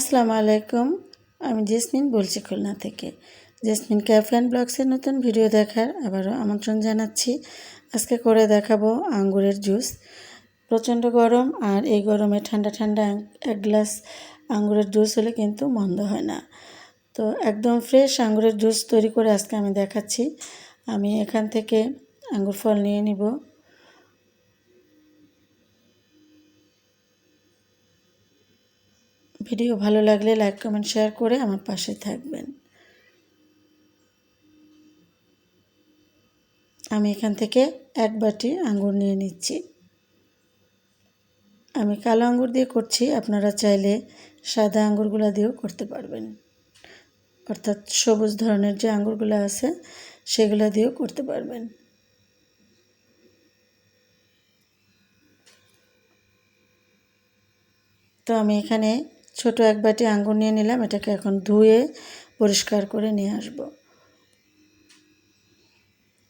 আসসালামু আলাইকুম। আমি জেসমিন বলছি খুলনা থেকে। জেসমিন ক্যাফে অ্যান্ড ব্লগসের নতুন ভিডিও দেখার আবারও আমন্ত্রণ জানাচ্ছি। আজকে করে দেখাবো আঙ্গুরের জুস। প্রচণ্ড গরম আর এই গরমে ঠান্ডা ঠান্ডা এক গ্লাস আঙ্গুরের জুস হলে কিন্তু মন্দ হয় না। তো একদম ফ্রেশ আঙ্গুরের জুস তৈরি করে আজকে আমি দেখাচ্ছি। আমি এখান থেকে আঙ্গুর ফল নিয়ে নিব। ভিডিও ভালো লাগলে লাইক, কমেন্ট, শেয়ার করে আমার পাশে থাকবেন। আমি এখান থেকে এক বাটি আঙ্গুর নিয়ে নিচ্ছি। আমি কালো আঙ্গুর দিয়ে করছি, আপনারা চাইলে সাদা আঙ্গুরগুলো দিয়েও করতে পারবেন। অর্থাৎ সবুজ ধরনের যে আঙ্গুরগুলো আছে, সেগুলো দিয়েও করতে পারবেন। তো আমি এখানে ছোট এক বাটি আঙ্গুর নিয়ে নিলাম, এটাকে এখন ধুয়ে পরিষ্কার করে নিয়ে আসব।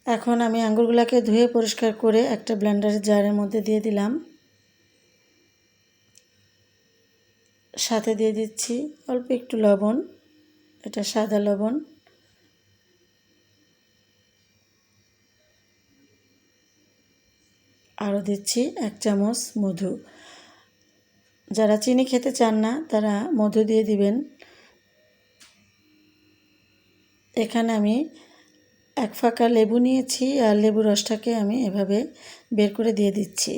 এখন আমি আঙ্গুরগুলোকে ধুয়ে পরিষ্কার করে একটা ব্লেন্ডারের জারের মধ্যে দিয়ে দিলাম। সাথে দিয়ে দিচ্ছি অল্প একটু লবণ, এটা সাদা লবণ। আরও দিচ্ছি এক চামচ মধু। যারা চিনি খেতে চান না, তারা মধু দিয়ে দিবেন। এখানে আমি এক ফাঁকা লেবু নিয়েছি, আর লেবু রসটাকে আমি এভাবে বের করে দিয়ে দিচ্ছি।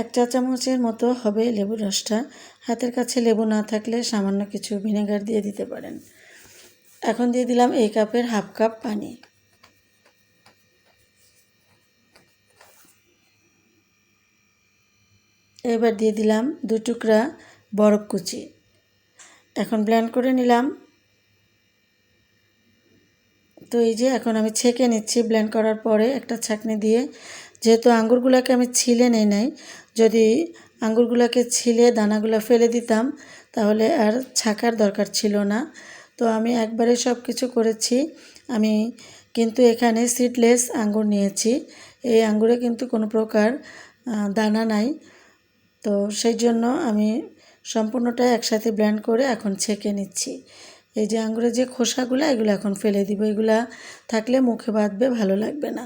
এক চা চামচের মতো হবে লেবু রসটা। হাতের কাছে লেবু না থাকলে সামান্য কিছু ভিনেগার দিয়ে দিতে পারেন। এখন দিয়ে দিলাম এই কাপের হাফ কাপ পানি। এবার দিয়ে দিলাম দু টুকরা বরফ কুচি। এখন ব্ল্যান্ড করে নিলাম। তো এই যে এখন আমি ছেঁকে নিচ্ছি ব্ল্যান্ড করার পরে একটা ছাঁকনি দিয়ে। যেহেতু আঙ্গুরগুলোকে আমি ছিলে নেই নাই, যদি আঙ্গুরগুলোকে ছিলে, দানাগুলো ফেলে দিতাম, তাহলে আর ছাকার দরকার ছিল না। তো আমি একবারে সব কিছু করেছি। আমি কিন্তু এখানে সিডলেস আঙ্গুর নিয়েছি। এই আঙ্গুরে কিন্তু কোনো প্রকার দানা নাই। তো সেই জন্য আমি সম্পূর্ণটা একসাথে ব্ল্যান্ড করে এখন ছেঁকে নিচ্ছি। এই যে আঙুরের যে খোসাগুলো, এগুলো এখন ফেলে দিব। এগুলা থাকলে মুখে বাঁধবে, ভালো লাগবে না।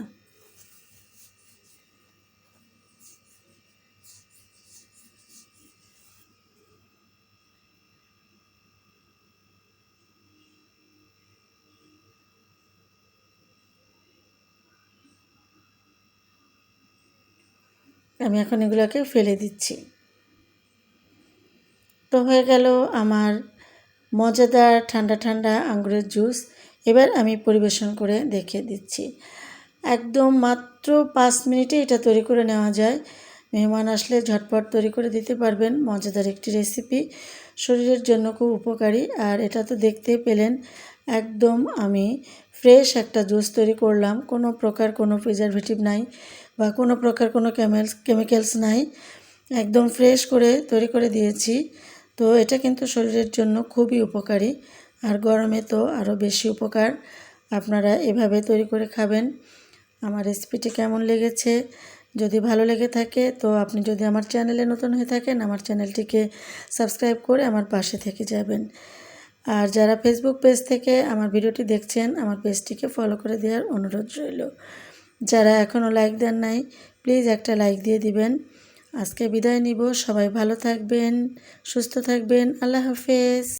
আমি এখন এগুলোকে ফেলে দিচ্ছি। তো হয়ে গেল আমার মজাদার ঠান্ডা ঠান্ডা আঙ্গুরের জুস। এবার আমি পরিবেশন করে দেখে দিচ্ছি। একদম মাত্র পাঁচ মিনিটে এটা তৈরি করে নেওয়া যায়। মেহমান আসলে ঝটপট তৈরি করে দিতে পারবেন। মজাদার একটি রেসিপি। শরীরের জন্য খুব উপকারী। আর এটা তো দেখতে পেলেন একদম আমি ফ্রেশ একটা জুস তৈরি করলাম। কোনো প্রকার কোনো প্রিজারভেটিভ নাই বা কোনো প্রকার কোনো কেমেলস কেমিক্যালস নাই। একদম ফ্রেশ করে তৈরি করে দিয়েছি। তো এটা কিন্তু শরীরের জন্য খুবই উপকারী। আর গরমে তো আরও বেশি উপকার। আপনারা এভাবে তৈরি করে খাবেন। আমার রেসিপিটি কেমন লেগেছে? যদি ভালো লেগে থাকে, তো আপনি যদি আমার চ্যানেলে নতুন হয়ে থাকেন, আমার চ্যানেলটিকে সাবস্ক্রাইব করে আমার পাশে থেকে যাবেন। আর যারা ফেসবুক পেজ থেকে আমার ভিডিওটি দেখছেন, আমার পেজটিকে ফলো করে দেওয়ার অনুরোধ রইল। যারা এখনও লাইক দেন নাই প্লিজ একটা লাইক দিয়ে দিবেন। আজকে বিদায় নিব। সবাই ভালো থাকবেন, সুস্থ থাকবেন। আল্লাহ হাফেজ।